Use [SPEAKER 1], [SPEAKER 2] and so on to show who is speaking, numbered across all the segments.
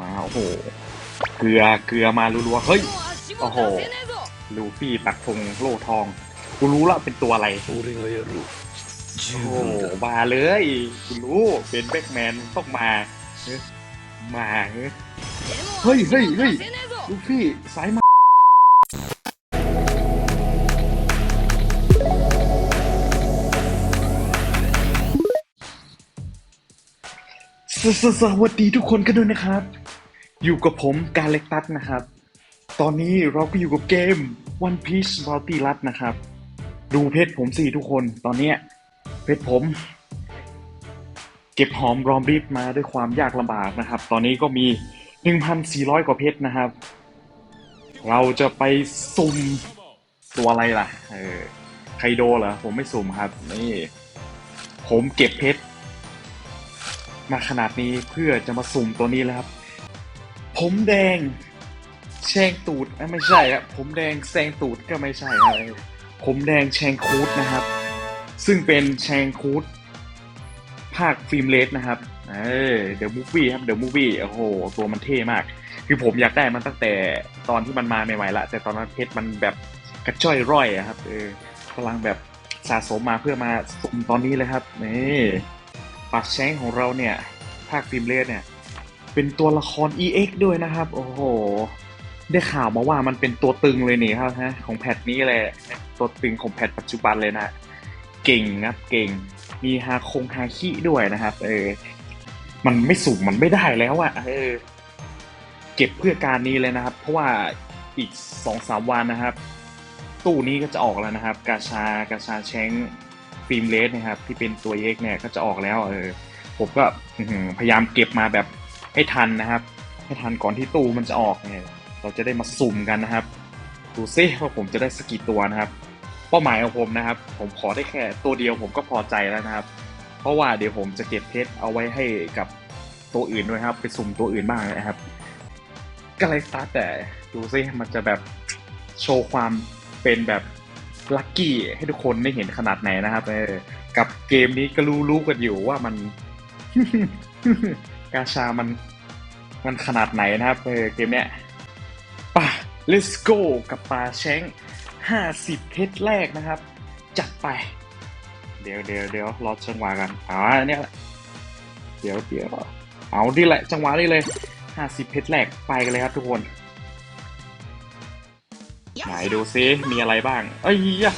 [SPEAKER 1] มาโอ้โห เกลือเกลือมารัวๆเฮ้ยโอ้โหลูฟี่ปักธงโลทอง กูรู้ละเป็นตัวอะไร
[SPEAKER 2] กูเรีย
[SPEAKER 1] นรู้โอ้มาเลยกูรู้เป็นแบ็กแมนต้องมามาเฮ้ยเฮ้ยเฮ้ยลูฟี่สายมา สสสวัสดีทุกคนกันด้วยนะครับ อยู่กับผมกาเล็กตัสนะครับ ตอนนี้เราก็อยู่กับเกม One Piece Multi ลัดนะครับ ดูเพชรผมสิทุกคนตอนเนี้ยเพชรผม เก็บหอมรอมริบมาด้วยความยากลำบากนะครับ ตอนนี้ก็มี 1,400 กว่าเพชรนะครับ เราจะไปสุ่มตัวอะไรล่ะ เออไคโดเหรอผมไม่สุ่มครับ นี่ ผมเก็บเพชร มาขนาดนี้เพื่อจะมาสุ่มตัวนี้แล้วครับ ผมแดงแชงตูดไม่ใช่ครับผมแดงแซงตูดก็ไม่ใช่ครับผมแดงแชงคูดนะครับ ซึ่งเป็นแชงคูดภาคฟิล์มเลสนะครับเออเดอะมูฟวี่ครับเดอะมูฟวี่โอ้โหตัวมันเท่มาก คือผมอยากได้มันตั้งแต่ตอนที่มันมาใหม่ๆละแต่ตอนนั้นเพชรมันแบบกระจ้อยร่อยอะครับเออกำลังแบบสะสมมาเพื่อมาสุ่มตอนนี้เลยครับนี่ ปัดแชงของเราเนี่ย ภาคฟิล์มเลสเนี่ย เป็นตัวละคร EX ด้วยนะครับ โอ้โห ได้ข่าวมาว่ามันเป็นตัวตึงเลยนี่ครับฮะของแพทนี้เลยตัวตึงของแพทปัจจุบันเลยนะ เก่งครับเก่ง มีฮาคงฮาคิด้วยนะครับ เออ มันไม่สุ่มมันไม่ได้แล้วอะเออ เก็บเพื่อการนี้เลยนะครับ เพราะว่าอีกสองสามวันนะครับ ตู้นี้ก็จะออกแล้วนะครับ กาชากาชาแชง ฟิล์มเลสนะครับที่เป็นตัวเอกเนี่ยก็จะออกแล้วเออผมก็พยายามเก็บมาแบบให้ทันนะครับ ให้ทันก่อนที่ตู้มันจะออกเนี่ยเราจะได้มาสุ่มกันนะครับดูซิว่าผมจะได้สกี่ตัวนะครับ เป้าหมายของผมนะครับ ผมขอได้แค่ตัวเดียวผมก็พอใจแล้วนะครับ เพราะว่าเดี๋ยวผมจะเก็บเพชรเอาไว้ให้กับตัวอื่นด้วยครับ ไปสุ่มตัวอื่นบ้างนะครับ ก็เลยสตาร์ทแต่ดูซิมันจะแบบโชว์ความเป็นแบบ ลัคกี้ให้ทุกคนได้เห็นขนาดไหนนะครับเออกับเกมนี้ก็รู้รู้กันอยู่ว่ามัน กาชามันมันขนาดไหนนะครับเออเกมเนี้ยป่ะ let's go กับปลาแชง50 เพชรแรกนะครับ จัดไป เดี๋ยวเดี๋ยวเดี๋ยวรอจังหวะกันอ๋อเนี่ยเดี๋ยวเดี๋ยวเอาดีแหละจังหวะนี้เลย 50 เพชรแรกไปกันเลยครับทุกคน ไหนดูซิมีอะไรบ้าง เอ้ยยะ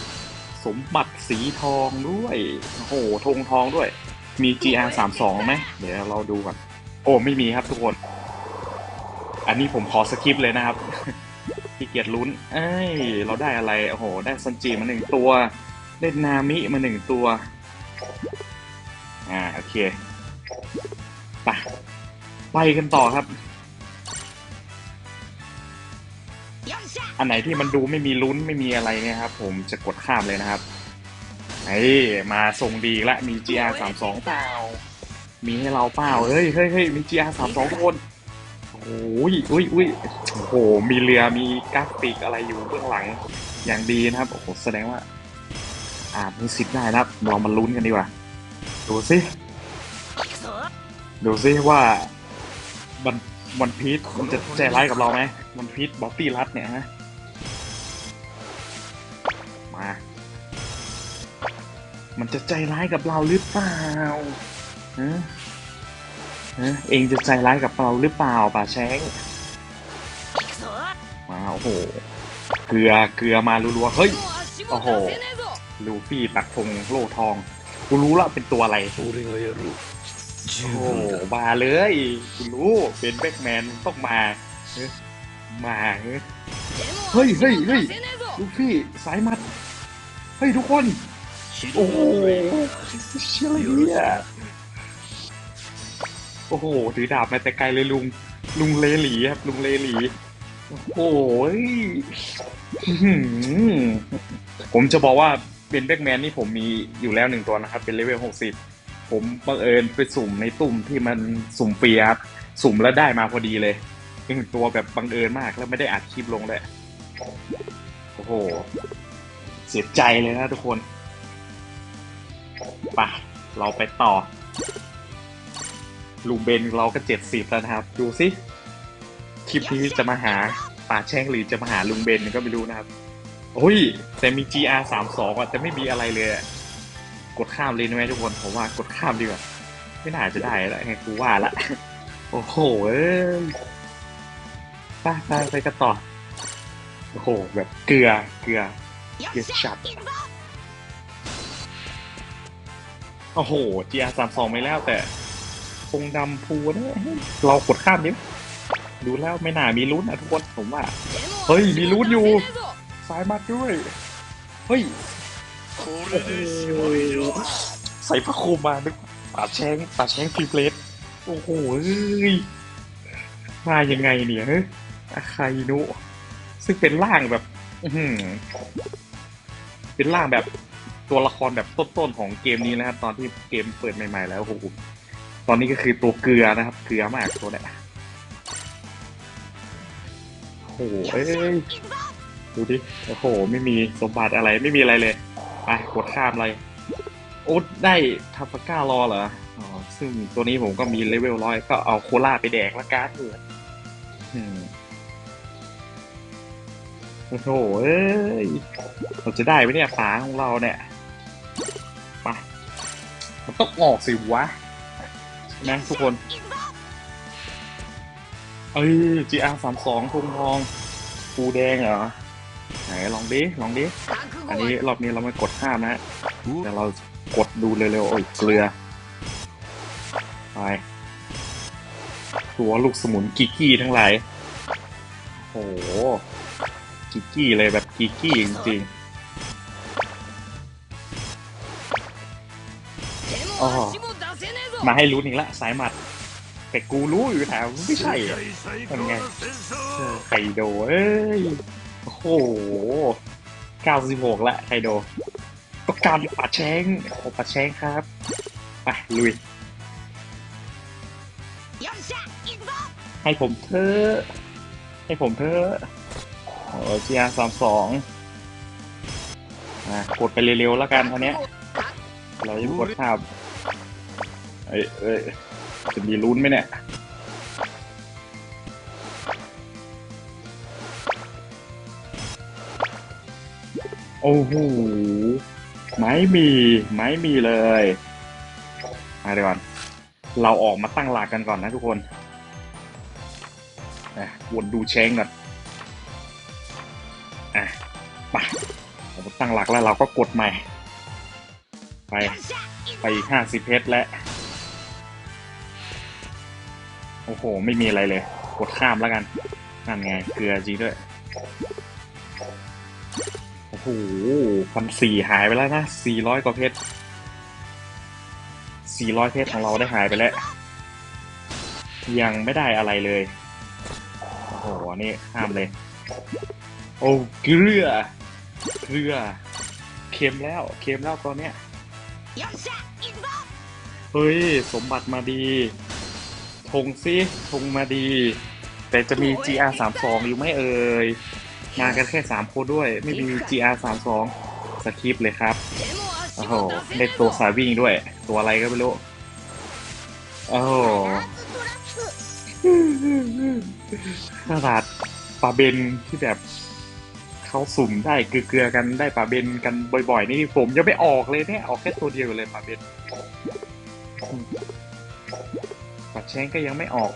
[SPEAKER 1] สมบัติสีทองด้วยโอ้โหธงทองด้วย มี GR 3 2ไหมเดี๋ยวเราดูก่อนโอ้ไม่มีครับทุกคน อันนี้ผมขอสกิปเลยนะครับขี้เกียจลุ้น เอ้ย เราได้อะไร โอ้โห ได้ซันจิมาหนึ่งตัว ได้นามิมาหนึ่งตัว อ่า โอเค ไป ไปกันต่อครับ อันไหนที่มันดูไม่มีลุ้นไม่มีอะไรเนี่ยครับ ผมจะกดข้ามเลยนะครับเฮ้ยมาทรงดีละมี GR 3 2เปล่า มีให้เราเปล่าเฮ้ยเฮ้ยเฮ้ยมี GR 3 2คนโอ้ยอุ้ยอุ้ยโอ้โห มีเรือมีกราฟิกอะไรอยู่เบื้องหลังอย่างดีนะครับ โอ้โห แสดงว่า อ่ามีสิทธิ์ได้นะครับ เรามาลุ้นกันดีกว่า ดูสิ ดูสิว่ามันวันพีทมันจะใจร้ายกับเราไหมวันพีทบอตตี้รัดเนี่ยฮะ มันจะใจร้ายกับเราหรือเปล่าเฮะเองจะใจร้ายกับเราหรือเปล่าป่าแชงมาโอ้โห เกลือ เกลือมารัวๆ เฮ้ย โอ้โห ลูฟี่ตักธงโลทอง กูรู้ละเป็นตัวอะไรโอ้โหมาเลยกูรู้ เป็นแบ็กแมนต้องมา มาเฮ้ยเฮ้ยเฮ้ยลูฟี่สายมัด เฮ้ยทุกคน โอ้โหเชื่ออะไรเนี่ยโอ้โหถือดาบมาแต่ไกลเลยลุง ลุงเลหลีครับ ลุงเลหลี โอ้โหยผมจะบอกว่าเป็นแบ็กแมนนี่ผมมีอยู่แล้วหนึ่งตัวนะครับ เป็นเลเวลหกสิบผมบังเอิญไปสุ่มในตุ่มที่มันสุ่มฟรีครับ สุ่มแล้วได้มาพอดีเลยเป็นตัวแบบบังเอิญมากแล้วไม่ได้อัดคลิปลงเลยโอ้โห เสียใจเลยนะทุกคน ปะเราไปต่อ ลูเบนเราก็เจ็ดสิบแล้วนะครับ ดูสิคลิปนี้จะมาหาป่าแช่งหรือจะมาหาลุงเบนก็ไม่รู้นะครับโอ้ยแต่มี GR 3 2อะจะไม่มีอะไรเลยกดข้ามเลยนะแม่ทุกคนผมว่ากดข้ามดีกว่าไม่น่าจะได้แล้วไงกูว่าละโอ้โหเอ้ยไปไปไปกันต่อโอ้โหแบบเกลือเกลือ
[SPEAKER 3] เกลือจัด
[SPEAKER 1] โอ้โห GR สามสองไม่แล้วแต่คงดำพูนะเรากดข้ามนิดดูแล้วไม่น่ามีลุ้นนะทุกคนผมว่าเฮ้ยมีลุ้นอยู่สายมาด้วยเฮ้ย
[SPEAKER 2] โอ้โห
[SPEAKER 1] ใส่พระโคมมานึกปาแช้งปาแช้งฟีเพลสโอ้โหมายังไงเนี่ยอะไคนุซึ่งเป็นล่างแบบเป็นล่างแบบ ตัวละครแบบต้นๆของเกมนี้นะครับ ตอนที่เกมเปิดใหม่ๆ แล้วโอ้โหตอนนี้ก็คือตัวเกลือนะครับ เกลือมากตัวเนี้ยโอ้โหเอ้ยดูดิโอ้โห ไม่มีสมบัติอะไรไม่มีอะไรเลยไอ้กดข้ามอะไรโอ้ได้ทัฟก้ารอเหรออ๋อซึ่งตัวนี้ผมก็มีเลเวลร้อยก็เอาโคล่าไปแดกละการ์ดเอะโอ้โหเอ้เราจะได้ไหมเนี่ยป๋าของเราเนี่ย ต้องออกสิวะนะทุกคน เอ้ย GR 3 2ทุ่งทองปูแดงเหรอ ไหนลองดิ ลองดิ อันนี้รอบนี้เราไม่กดห้ามนะเดี๋ยวเรากดดูเร็วๆโอ้ยเกลือ ไป ตัวลูกสมุนกิกี้ทั้งหลายโหกิกี้เลยแบบกิกี้จริงๆ มาให้รู้นอีกละสายหมัด แต่กูรู้อยู่แถวไม่ใช่
[SPEAKER 2] ทำไง
[SPEAKER 1] ไคโดเอ้ยโอ้โห96ละไคโดต้องการปัดแช้งโอ้ปัดแช้งครับไปลุยให้ผมเธอให้ผมเธอโอ้เจียสามสองกดไปเร็วๆแล้วกันท่านี้เราจะกดภาบ เอ้ยจะมีลุ้นไหมเนี่ยโอ้โหไม่มีไม่มีเลยมาเดี๋ยวก่อนเราออกมาตั้งหลักกันก่อนนะทุกคนอะวนดูเช้งก่อนอะไปผมตั้งหลักแล้วเราก็กดใหม่ ไปไปห้าสิบเพชรแล้ว โอ้โห ไม่มีอะไรเลย กดข้ามแล้วกัน นั่นไง เกลือจีด้วย โอ้โหพันสี่หายไปแล้วนะสี่ร้อยกว่าเพชรสี่ร้อยเพชรของเราได้หายไปแล้ว ยังไม่ได้อะไรเลย โอ้โห นี่ห้ามเลย โอ้เกลือ เกลือ เค็มแล้ว เค็มแล้วตอนเนี้ย เฮ้ย สมบัติมาดี ทงซิทงมาดี แต่จะมี GR 3 2อยู่ไม่เอ่ยมากันแค่3โคด้วย ไม่มี GR 3 2สคริปเลยครับโอ้โหได้ตัวสายวิ่งด้วย ตัวอะไรก็ไม่รู้โอ้โหขนาดปลาเบนที่แบบเขาสุ่มได้เกลือกันได้ปลาเบนกันบ่อยๆ นี่ผมยังไม่ออกเลยเนี่ยออกแค่ตัวเดียวเลยปลาเบน แชงก็ยังไม่ออก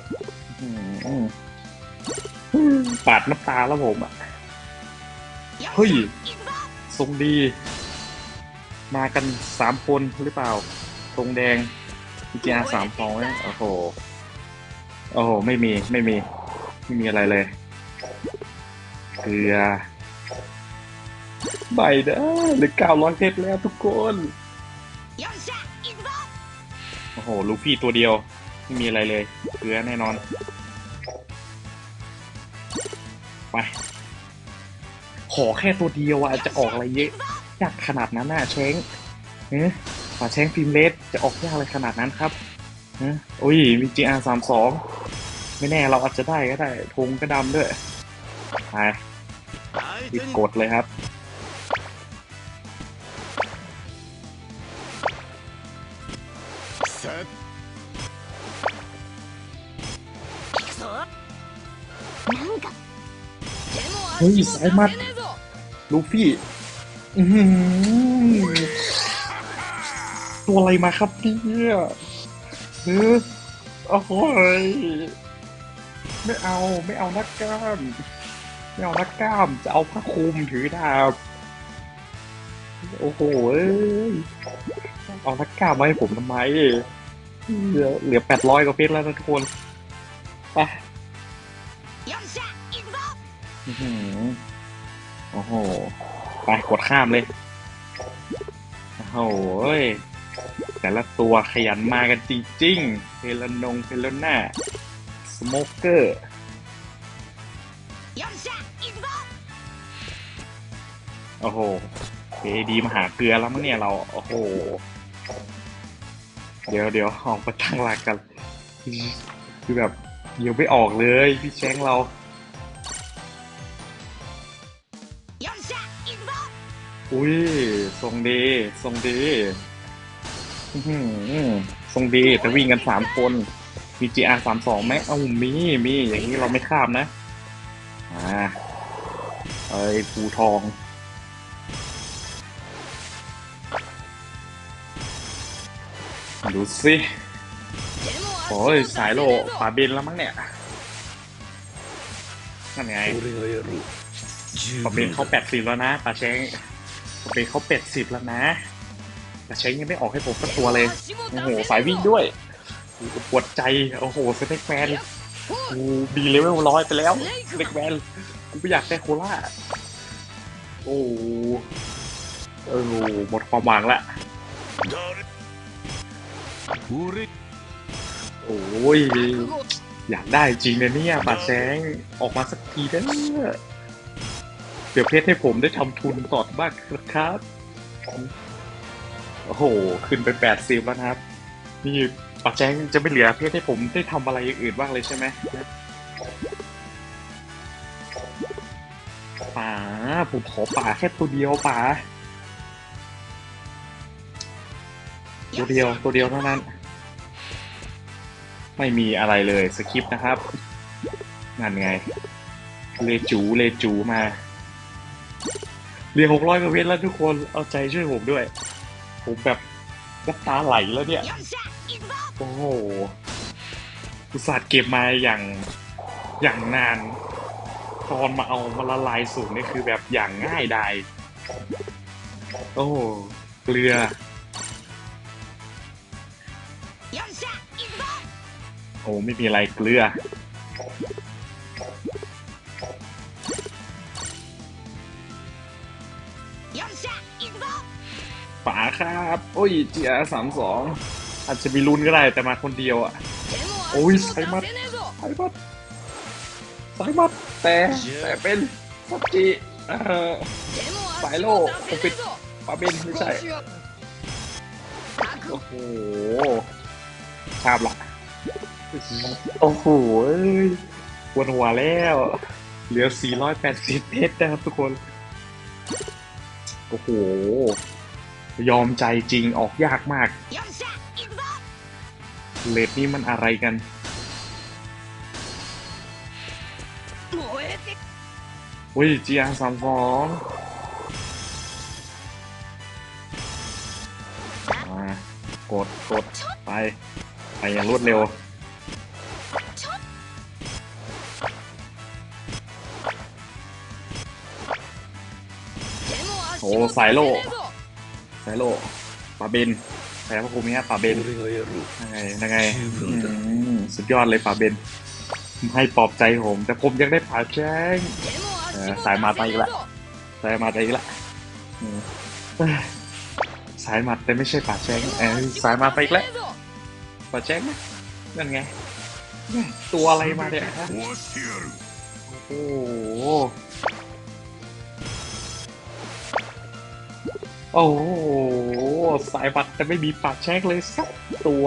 [SPEAKER 1] ปาดน้ำตาแล้วผมอะ เฮ้ยทรงดี มากันสามคนหรือเปล่าทรงแดงพีเจีอาสามฟองโอ้โห โอ้โห ไม่มี ไม่มี ไม่มีอะไรเลย เกลือใบเด้อหรือก้าร้อยเพชแล้วทุกคน โอ้โห ลูกพี่ตัวเดียว ไม่มีอะไรเลยเกลือแน่นอน ไป ขอแค่ตัวเดียวอะจะออกอะไรเยอะยากขนาดนั้นน่ะเช้งเอ๊ะป่าเช้งฟิล์มเลสจะออกยากอะไรขนาดนั้นครับเอ๊ะโอ้ยมี GR สามสองไม่แน่เราอาจจะได้ก็ได้ธงก็ดำด้วยไปปิดกดเลยครับ เฮ้ยสายมัด ลูฟี่ตัวอะไรมาครับเนี่ยเออโอ้ยไม่เอาไม่เอานักกล้ามไม่เอานักกล้ามจะเอาผ้าคลุมถือดาบโอ้โหเอานักกล้ามมาให้ผมทำไมเหลือเหลือแปดร้อยกว่าเพชรแล้วนะทุกคนไป โอ้โห ไปกดข้ามเลย โอ้ยแต่ละตัวขยันมากันจริงๆเฮลนงเฮลน่า สโมเกอร์ โอ้โหเอดีมาหาเกลือแล้วมั้งเนี่ยเรา โอ้โห เดี๋ยวเดี๋ยวออกระตั้งหลักกัน คือแบบเดี๋ยวไม่ออกเลย พี่แช้งเรา อุ้ยทรงดีทรงดีทรงดีแต่วิ่งกันสามคนมี GR สามสองไหมเอ้ามีมีอย่างนี้เราไม่ข้ามนะ อ่าเอ้ยภูทองดูสิโอ้ยสายโลป่าบินแล้วมั้งเนี่ยนั่นไงป่าบินเขาแปดสิบแล้วนะป่าเช้ง ปาเบนเขาเป็ดสิบแล้วนะปาเช้งยังไม่ออกให้ผมสักตัวเลย โอ้โห สายวิ่งด้วยปวดใจ โอ้โหสเต็กแมนกูดีเลเวลร้อยไปแล้วสเต็กแมนกูไม่อยากได้โคล่าโอ้โหเออหมดความหวังละโอ้ย อยากได้จริงนะเนี่ยปาแซงออกมาสักทีเด้อ ดี๋ยวเพชรให้ผมได้ทำทุนต่อบ้างครับโอ้โห ขึ้นไปแปดสิบแล้วนะครับ นี่ปาแจงจะไม่เหลือเพชรให้ผมได้ทำอะไรอย่างอื่นบ้างเลยใช่ไหมป่าผมขอป่าแค่ตัวเดียวป่าตัวเดียวตัวเดียวเท่านั้น ไม่มีอะไรเลยสคริปต์นะครับนั่นไง เลจูเลจูมา เหลือหกร้อยกว่าเวทแล้วทุกคนเอาใจช่วยผมด้วย ผมแบบน้ำตาไหลแล้วเนี่ย โอ้โหอุตส่าห์เก็บมาอย่างอย่างนาน ตอนมาเอามาละลายสูงนี่คือแบบอย่างง่ายดายโอ้เกลือโอ้ไม่มีอะไรเกลือ ป๋าครับโอ้ย GR สามสองอาจจะมีลุ้นก็ได้แต่มาคนเดียวอะโอ้ยสายมัดสายมัดสายมัดแต่แต่เป็นสัจจิเอ่อสายโลกผมปิดปาเบนไม่ใช่โอ้โหชาบละโอ้โหวดหัวแล้ว เหลือ 480เพชรนะครับทุกคน โอ้โห ยอมใจจริงออกยากมาก เลดนี่มันอะไรกัน
[SPEAKER 3] อุ้ยจี
[SPEAKER 1] อาสามฟองกดกดไป ไปอย่างรวดเร็ว โอ้ สายโล ไซโลปาเบนแพ้พระภูมิฮะปาเบนยังไงยังไงสุดยอดเลยปาเบนให้ปลอบใจผม แต่ผมยังได้ผ่าแจ้งสายมาตายอีกละสายมาตายอีกละสายมาแต่ไม่ใช่ป่าแจ้งสายมาตายอีกละป่าแจ้งนั่นไง ตัวอะไรมาเนี่ยโอ้ โอ้สายบัตรแต่ไม่มีปากแชกเลยสักตัว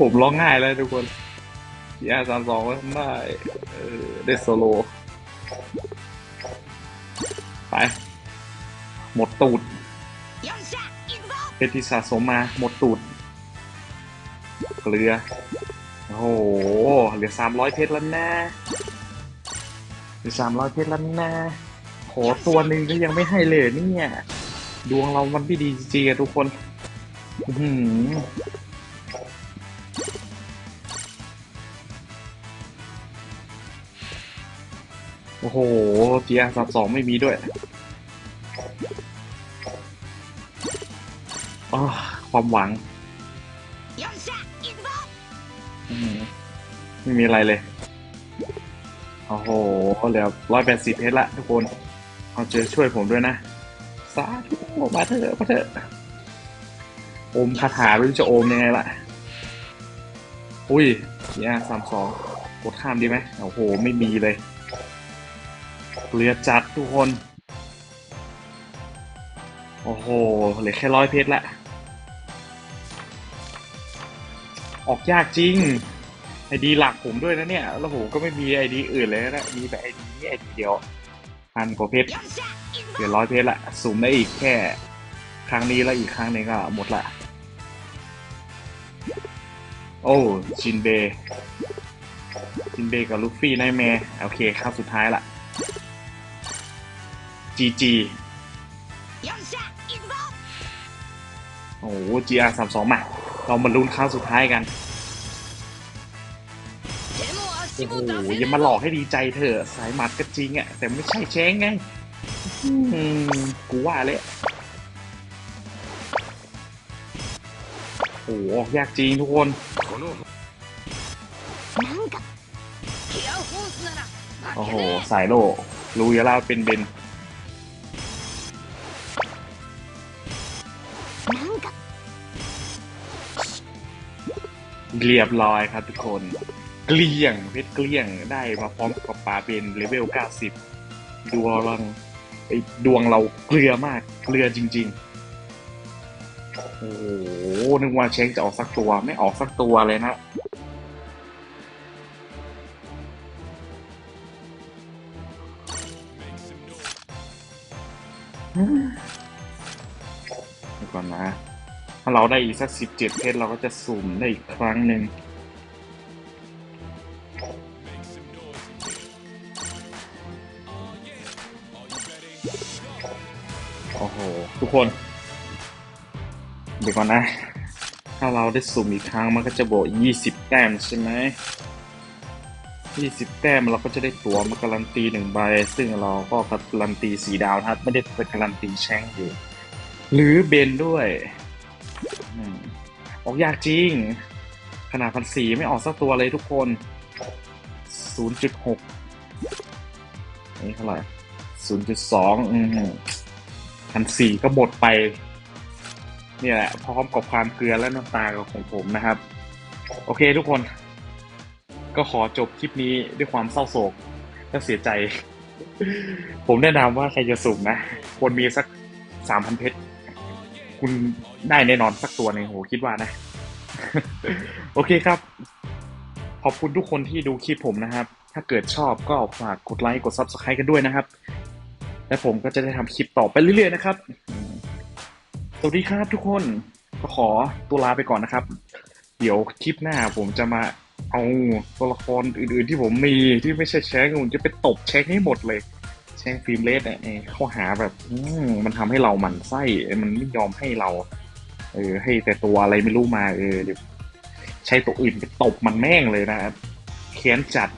[SPEAKER 1] ผมร้องง่ายเลยทุกคนเยาสามสองได้ได้โซโล ไป หมดตูดเพชรที่สะสมมาหมดตูด เกลือ โอ้โห เหลือสามร้อยเพชรแล้วนะเหลือสามร้อยเพชรแล้วนะโหตัวหนึ่งก็ยังไม่ให้เลยเนี่ย ดวงเรามันไม่ดีจริงๆทุกคนอื้อหือโอ้โหเจียสับสองไม่มีด้วยอ้อความหวัง ไม่มีอะไรเลย โอ้โหเหลือร้อยแปดสิบเพชรละทุกคนเอาเจอช่วยผมด้วยนะ สาธุมาเถอะมาเถอะโอมคาถาไม่รู้จะโอมยังไงล่ะ อุ้ยเนี่ยสามสองกดข้ามดีไหมโอ้โห ไม่มีเลยเรือจัดทุกคน โอ้โห เหลือแค่ร้อยเพชรละ ออกยากจริง ไอดีหลักผมด้วยนะเนี่ย แล้วผมก็ไม่มีไอดีอื่นเลยนะมีแต่ไอดีนี้ไอเดียวพันกว่าเพชรเดี๋
[SPEAKER 3] ย
[SPEAKER 1] วร้อยเพชรละสุ่มได้อีกแค่ ครั้งนี้แล้วอีกครั้งนี้ก็หมดละโอ้ชินเบชินเบกับลูฟี่ในแมร์โอเคครั้งสุดท้ายละจีจีโอ้จีอาร์สามสองมาเรามาลุ้นครั้งสุดท้ายกัน โอ้โหอย่ามาหลอกให้ดีใจเถอะสายหมัดก็จริงอะ แต่ไม่ใช่แช้งไง อืม กูว่าเลยโอ้โหยากจริงทุกคนโอ้โห สายโลรู้ยาลาเป็นเบนเรียบร้อยครับทุกคน เกลี้ยงเพชรเกลี้ยงได้มาพร้อมกับปลาเป็นเลเวล 90 ดวงไอ้ดวงเราเกลือมากเกลือจริง ๆ โอ้โห นึกว่าเช็คจะออกสักตัวไม่ออกสักตัวเลยนะก่อนนะ ถ้าเราได้อีกสักสิบเจ็ดเพชรเราก็จะสุ่มได้อีกครั้งหนึ่ง คน เดี๋ยวก่อนนะ ถ้าเราได้สุ่มอีกครั้งมันก็จะบวกยี่สิบแต้มใช่ไหมยี่สิบแต้มเราก็จะได้ตั๋วมาการันตีหนึ่งใบ ซึ่งเราก็การันตีสีดาวนะครับไม่ได้เป็นการันตีแช่งอยู่หรือเบนด้วยอออกยากจริง ขนาดพันสีไม่ออกสักตัวเลยทุกคน 0.6 นี่เท่าไหร่0.2 อืม พันสี่ก็หมดไป เนี่ยแหละพร้อมกับความเกลือและน้ำตาของผมนะครับ โอเคทุกคน ก็ขอจบคลิปนี้ด้วยความเศร้าโศกและเสียใจ ผมแนะนำว่าใครจะสุ่มนะควรมีสักสามพันเพชรคุณได้แน่นอนสักตัวหนึ่งโหคิดว่านะ โอเคครับ ขอบคุณทุกคนที่ดูคลิปผมนะครับ ถ้าเกิดชอบก็ฝากกดไลค์กด Subscribe กันด้วยนะครับ และผมก็จะได้ทำคลิปต่อไปเรื่อยๆนะครับ สวัสดีครับทุกคนก็ขอตัวลาไปก่อนนะครับ เดี๋ยวคลิปหน้าผมจะมาเอาตัวละครอื่นๆที่ผมมีที่ไม่ใช่แชงผมจะไปตบแชงให้หมดเลย แชงฟิล์มเลสเนี่ยเข้อหาแบบมมันทำให้เราหมันไส้มันไม่ยอมให้เรา เออ ให้แต่ตัวอะไรไม่รู้มาเออเดี๋ยวใช้ตัวอื่นไปตบมันแม่งเลยนะครับแค้นจัด